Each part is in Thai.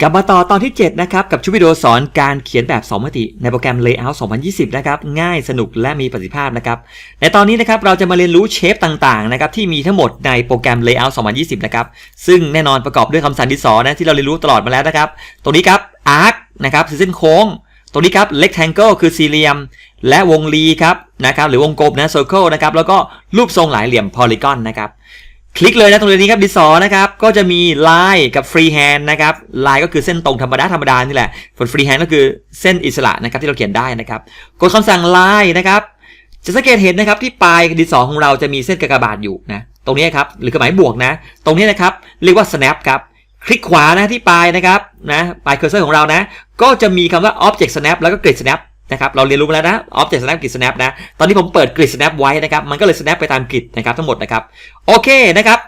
กลับมาต่อตอนที่ 7 นะครับ กับชุดวิดีโอสอนการเขียนแบบ 2 มิติ ในโปรแกรม Layout 2020 นะครับ ง่ายสนุกและมีประสิทธิภาพนะครับ ในตอนนี้นะครับเราจะมาเรียนรู้เชฟต่างๆนะครับที่มีทั้งหมดในโปรแกรม Layout 2020 นะครับ ซึ่งแน่นอนประกอบด้วยคำสั่งที่สอนนะที่เราเรียนรู้ตลอดมาแล้วนะครับตรงนี้ครับ arc นะครับคือเส้นโค้งตรงนี้ครับ rectangle คือสี่เหลี่ยม และวงรีครับนะครับหรือวงกลมนะ circle นะครับแล้วก็รูปทรงหลายเหลี่ยม polygon นะครับ คลิกเลยนะตรงนี้ครับดิสอนะครับก็จะมีลายกับฟรีแฮนด์นะครับลายก็คือเส้นตรงธรรมดาธรรมดานี่แหละส่วนฟรีแฮนด์ก็คือเส้นอิสระนะครับที่เราเขียนได้นะครับกดคำสั่งลายนะครับจะสังเกตเห็นนะครับที่ปลายดิสอของเราจะมีเส้นกากบาทอยู่นะตรงนี้ครับหรือเครื่องหมายบวกนะ ตรงนี้นะครับเรียกว่า snap ครับคลิกขวานะที่ปลายนะครับนะปลายเคอร์เซอร์ของเรานะ ก็จะมีคำว่า object snap แล้วก็ grid snap นะครับเราเรียนรู้มาแล้วนะ object snap grid snap นะตอนนี้ผมเปิด grid snap ไว้นะครับมันก็เลย snap ไปตาม grid นะครับทั้งหมดนะครับโอเคนะครับ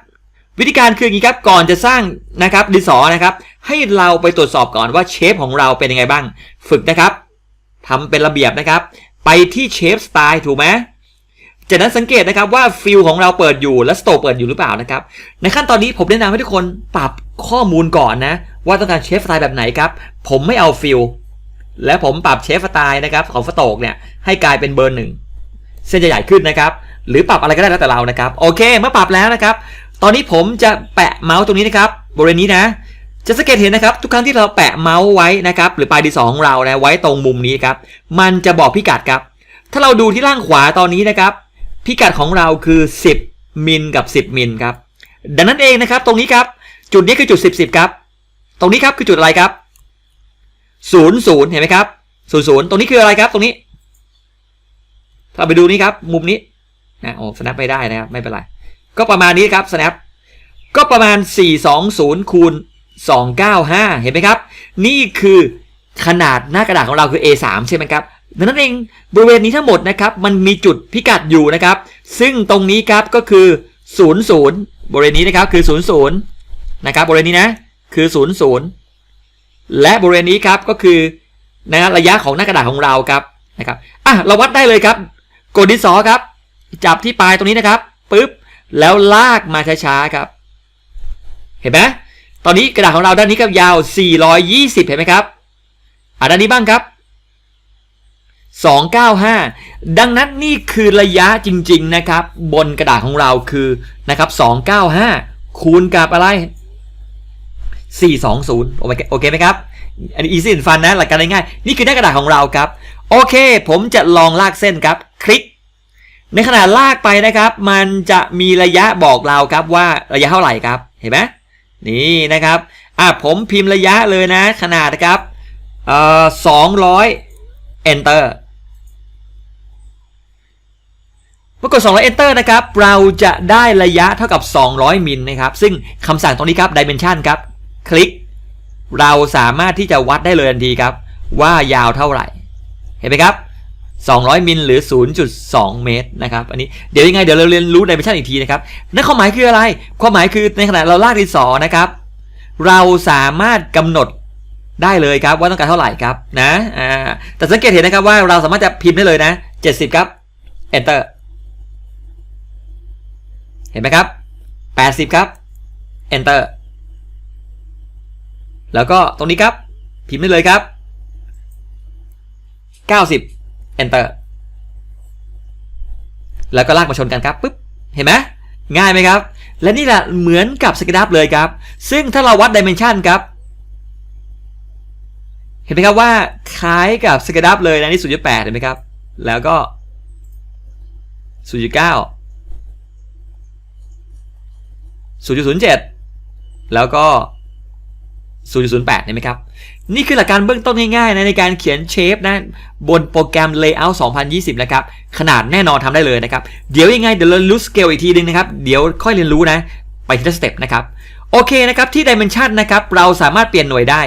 วิธีการคืออย่างนี้ครับก่อนจะสร้างนะครับดินสอนะครับให้เราไปตรวจสอบก่อนว่าเชฟของเราเป็นยังไงบ้าง ฝึกนะครับทำเป็นระเบียบนะครับ ไปที่เชฟสไตล์ถูกไหมจากนั้นสังเกตนะครับว่าฟิลของเราเปิดอยู่และสโตเปิดอยู่หรือเปล่านะครับในขั้นตอนนี้ผมแนะนำให้ทุกคนปรับข้อมูลก่อนนะ ว่าต้องการเชฟสไตล์แบบไหนครับผมไม่เอาฟิล และผมปรับเชฟสไตล์นะครับของสโตกเนี่ยให้กลายเป็นเบอร์หนึ่งเส้นจะใหญ่ขึ้นนะครับ หรือปรับอะไรก็ได้แล้วแต่เรานะครับ โอเคเมื่อปรับแล้วนะครับ ตอนนี้ผมจะแปะเมาส์ตรงนี้นะครับบริเวณนี้นะ จะสังเกตเห็นนะครับ ทุกครั้งที่เราแปะเมาส์ไว้นะครับ หรือปลายดีสอของเรานะไว้ตรงมุมนี้ครับ มันจะบอกพิกัดครับ ถ้าเราดูที่ล่างขวาตอนนี้นะครับ พิกัดของเราคือ 10 มิลกับ 10 มิลครับดังนั้นเองนะครับ ตรงนี้ครับ จุดนี้คือจุด 10 10ครับ ตรงนี้ครับคือจุดอะไรครับ 0 0เห็นไหมครับ0 0ตรงนี้คืออะไรครับตรงนี้ ถ้าไปดูนี่ครับ มุมนี้นะโอ้สแนปไม่ได้นะครับ ไม่เป็นไร ก็ประมาณนี้ครับ snap ก็ประมาณ 420คูณ295 เห็นไหมครับ นี่คือขนาดหน้ากระดาษของเราคือ A3 ใช่ไหมครับดังนั้นเองบริเวณนี้ทั้งหมดนะครับมันมีจุดพิกัดอยู่นะครับ ซึ่งตรงนี้ครับก็คือ 00 บริเวณนี้นะครับคือ 00 นะครับบริเวณนี้นะคือ 00 และบริเวณนี้ครับก็คือนะระยะของหน้ากระดาษของเราครับนะครับอะเราวัดได้เลยครับ กดดินสอครับ จับที่ปลายตรงนี้นะครับปึ๊บแล้วลากมาช้าๆครับ เห็นไหมตอนนี้กระดาษของเราด้านนี้ก็ยาว 420 เห็นไหมครับอ่าด้านนี้บ้างครับ 295 ดังนั้นนี่คือระยะจริง ๆนะครับ บนกระดาษของเราคือนะครับ295 คูณกับอะไร 420 โอเคโอเคไหมครับ อันนี้ easy and fun นะหลักการง่ายๆนี่คือหน้ากระดาษของเราครับ โอเค ผมจะลองลากเส้นครับ คลิก ในขณะลากไปนะครับ มันจะมีระยะบอกเราครับว่าระยะเท่าไหร่ครับ เห็นไหมนี่นะครับ อะผมพิมพ์ระยะเลยนะ ขนาดนะครับเอ่อสองร้อย enter เมื่อกด200 enter นะครับ เราจะได้ระยะเท่ากับ 200 มิลนะครับ ซึ่งคำสั่งตรงนี้ครับ dimension ครับ คลิก เราสามารถที่จะวัดได้เลยทันทีครับ ว่ายาวเท่าไหร่ เห็นไหมครับ 200 มิลหรือ 0.2 เมตรนะครับอันนี้เดี๋ยวยังไงเดี๋ยวเราเรียนรู้ dimension อีกทีนะครับนั่นความหมายคืออะไร ความหมายคือในขณะเราลากดินสอนะครับ เราสามารถกำหนดได้เลยครับว่าต้องการเท่าไหร่ครับนะอ่าแต่สังเกตเห็นนะครับว่าเราสามารถจะพิมพ์ได้เลยนะ 70 ครับ enter เห็นไหมครับ 80 ครับ enter แล้วก็ตรงนี้ครับ พิมพ์ได้เลยครับ 90 enter แล้วก็ลากมาชนกันครับปุ๊บเห็นไหมง่ายไหมครับ และนี่แหละเหมือนกับสเกดับเลยครับ ซึ่งถ้าเราวัดดิเมนชันครับ เห็นไหมครับว่าคล้ายกับสเกดับเลยนะนี่0.8เห็นไหมครับ แล้วก็0.9 0.07แล้วก็ 0.08เห็นไหมครับ นี่คือหลักการเบื้องต้นง่ายๆนะในการเขียนเชฟนะบนโปรแกรม Layout 2020 นะครับ ขนาดแน่นอนทำได้เลยนะครับ เดี๋ยวยังไงเดี๋ยวเรารู้สเกลอีกทีนึงนะครับ เดี๋ยวค่อยเรียนรู้นะ ไปทีละสเต็ปนะครับ โอเคนะครับ ที่ Dimension นะครับ เราสามารถเปลี่ยนหน่วยได้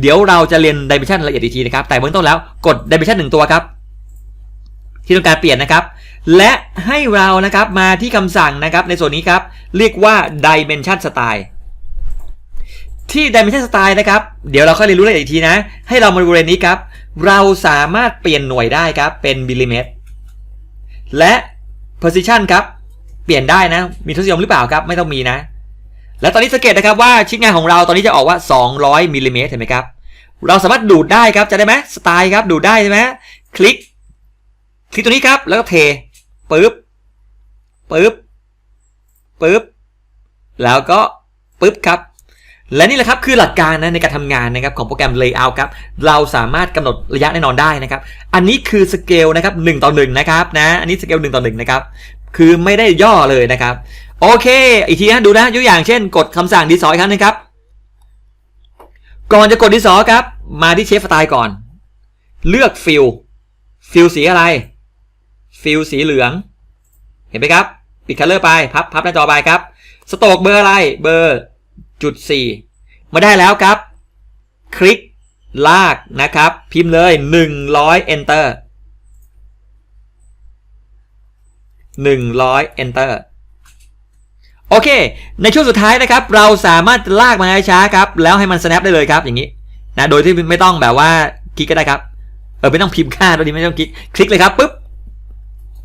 เดี๋ยวเราจะเรียน Dimension ละเอียดอีกทีนะครับ แต่เบื้องต้นแล้วกด Dimension หนึ่งตัวครับ ที่ต้องการเปลี่ยนนะครับ และให้เรานะครับมาที่คำสั่งนะครับในส่วนนี้ครับเรียกว่า Dimension Style ที่ Dimension Style นะครับ เดี๋ยวเราค่อยเรียนรู้รายละเอียดอีกทีนะ ให้เรามาบริเวณนี้ครับ เราสามารถเปลี่ยนหน่วยได้ครับ เป็นมิลลิเมตร และ position ครับ เปลี่ยนได้นะ มีทศนิยมหรือเปล่าครับ ไม่ต้องมีนะ แล้วตอนนี้สังเกตนะครับว่าชิ้นงานของเราตอนนี้จะออกว่า 200มิลลิเมตรเห็นไหมครับ เราสามารถดูดได้ครับจะได้ไหมสไตล์ครับ ดูดได้ใช่ไหมคลิก คลิกตัวนี้ครับ แล้วก็เทปึ๊บปึ๊บปึ๊บ แล้วก็ปึ๊บครับ และนี่แหละครับคือหลักการนะในการทำงานนะครับของโปรแกรม Layout ครับเราสามารถกำหนดระยะแน่นอนได้นะครับ อันนี้คือสเกลนะครับ1ต่อ1นะครับนะอันนี้สเกล1ต่อ1นะครับคือไม่ได้ย่อเลยนะครับ โอเค อีกทีนะดูนะยกอย่างเช่น กดคำสั่งดีสออีกครั้งหนึงครับ ก่อนจะกดดีสอครับ มาที่เชฟสไตล์ก่อน เลือกฟิลฟิลสีอะไร ฟิลสีเหลือง เห็นไหมครับ ปิดคัลเลอร์ไปพับพับหน้าจอไปครับ สโตกเบอร์อะไรเบอร์ จุดสี่มาได้แล้วครับ คลิกลากนะครับ พิมพ์เลย 100 enter 100 enter โอเค ในช่วงสุดท้ายนะครับ เราสามารถลากมาให้ช้าครับ แล้วให้มัน snap ได้เลยครับ อย่างนี้นะโดยที่ไม่ต้องแบบว่าคลิกก็ได้ครับ เออไม่ต้องพิมพ์ค่าตัวนี้ไม่ต้องคลิก คลิกเลยครับปุ๊บ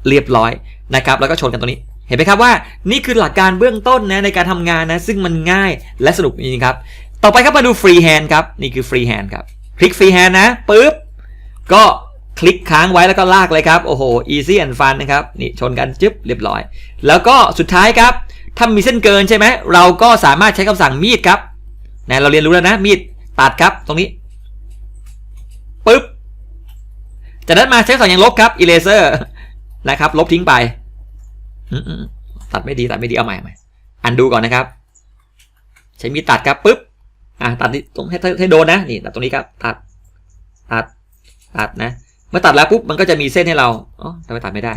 เรียบร้อยนะครับ แล้วก็ชนกันตรงนี้ ห็นไหมครับว่านี่คือหลักการเบื้องต้นนะในการทำงานนะซึ่งมันง่ายและสนุกจริงๆครับ ต่อไปครับมาดูฟรีแฮนด์ครับนี่คือฟรีแฮนด์ครับคลิกฟรีแฮนด์นะปุ๊บก็คลิกค้างไว้แล้วก็ลากเลยครับ โอ้โห easy and fun นะครับนี่ชนกันจึ๊บเรียบร้อย แล้วก็สุดท้ายครับถ้ามีเส้นเกินใช่ไหมเราก็สามารถใช้คำสั่งมีดครับนะเราเรียนรู้แล้วนะมีดตัดครับตรงนี้ปุ๊บจากนั้นมาใช้คำสั่งยังลบครับ eraser นะครับลบทิ้งไป ตัดไม่ดีตัดไม่ดีเอาใหม่เอาใหม่อันดูก่อนนะครับ ใช้มีตัดครับปุ๊บอะตัดตรงให้ให้โดนนะนี่ตัดตรงนี้ครับตัดตัดตัดนะ เมื่อตัดแล้วปุ๊บมันก็จะมีเส้นให้เราอ๋อทำไมตัดไม่ได้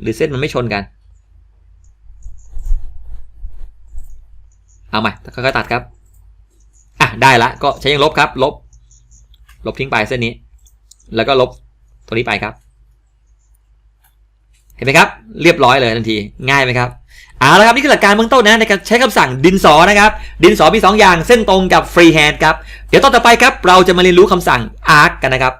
หรือเส้นมันไม่ชนกัน เอาใหม่ค่อยๆตัดครับอะได้ละก็ใช้ยังลบครับ ลบ ลบทิ้งไปเส้นนี้ แล้วก็ลบตัวนี้ไปครับ ห็นไหมครับ เรียบร้อยเลยทันที ง่ายไหมครับเอาละครับนี่คือหลักการเบื้องต้นนะในการใช้คำสั่งดินสอนะครับดินสอมี2ออย่างเส้นตรงกับฟรีแฮนด์ครับเดี๋ยวตอนต่อไปครับเราจะมาเรียนรู้คำสั่ง arc กันนะครับ